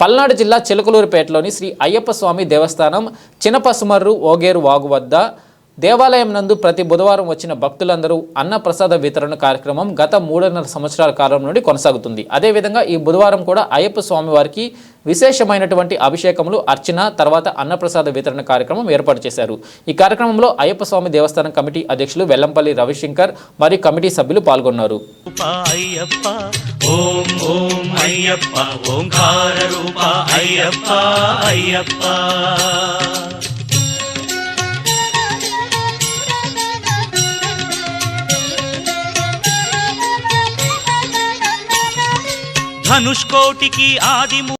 పల్నాడు జిల్లా చిలకలూరుపేటలోని శ్రీ అయ్యప్ప స్వామి దేవస్థానం చినపసుమర్రు ఓగేరు వాగు వద్ద దేవాలయం నందు ప్రతి బుధవారం వచ్చిన భక్తులందరూ అన్నప్రసాద వితరణ కార్యక్రమం గత మూడున్నర సంవత్సరాల కాలం నుండి కొనసాగుతుంది. అదేవిధంగా ఈ బుధవారం కూడా అయ్యప్ప స్వామి వారికి విశేషమైనటువంటి అభిషేకములు అర్చన తర్వాత అన్నప్రసాద వితరణ కార్యక్రమం ఏర్పాటు చేశారు. ఈ కార్యక్రమంలో అయ్యప్ప స్వామి దేవస్థానం కమిటీ అధ్యక్షులు వెల్లంపల్లి రవిశంకర్ మరియు కమిటీ సభ్యులు పాల్గొన్నారు. రూప అయ్యప్ప ఓం ఓం అయ్యప్ప ఓంకార రూప అయ్యప్ప అయ్యప్ప ధనుష్కోటికి ఆదిము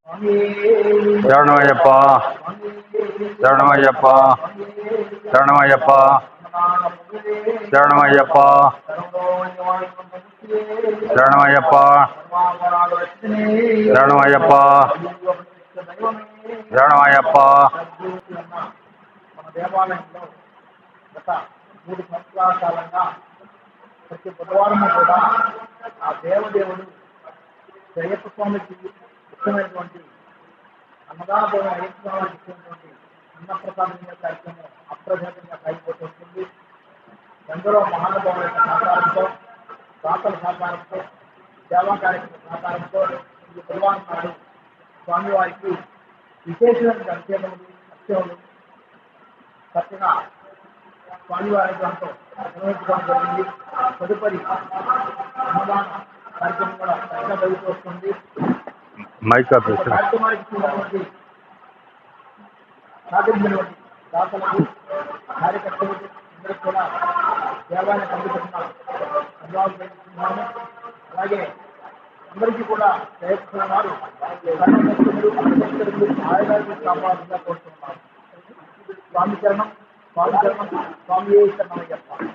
శరణమయ్యప్ప శరణమయ్యప్ప శరణమయ్యప్ప శరణమయ్యప్ప శరణమయ్యప్ప శరణమయ్యప్ప శరణమయ్యప్ప మన దేవాలయంలో గత మూడు సంవత్సరాల కాలంగా ప్రతి బుధవారం కూడా ఆ దేవదేవుడు అయ్యప్ప స్వామికి ఇష్టమైనటువంటి అన్నదాన అయ్యప్ప స్వామికి ఇచ్చినటువంటి అన్నప్రసాదం కార్యక్రమం అప్రజాతంగా సాగిపోతుంది ఎందరో మహానుభావుల యొక్క సహకారంతో దాతల సహకారంతో సేవా కార్యక్రమ సహకారంతో ఈ బుధవారం నాడు స్వామివారికి విశేషమైన అత్యములు అత్యములు చక్కగా స్వామివారి గ్రంథం నిర్వహించడం జరిగింది తదుపరి అన్నదాన కార్యక్రమం కూడా చక్కగా జరుగుతూ వస్తుంది మైక్ ఈ ఆఫీస్ కార్యక్రమానికి చెందినటువంటి సాధించినటువంటి దాతలకు కార్యకర్తలకు అందరికీ కూడా దేవాలయం అందుకుంటున్న ధన్యవాదాలు తెలుపుతున్నాము అలాగే అందరికీ కూడా ప్రయత్నిస్తున్న వారు కర్ణభక్తులు అభ్యర్థులు ఆయుధాలు కాపాడుతుందా కోరుతున్నాము స్వామి చరణం స్వామి చరణం స్వామి చెప్పాలి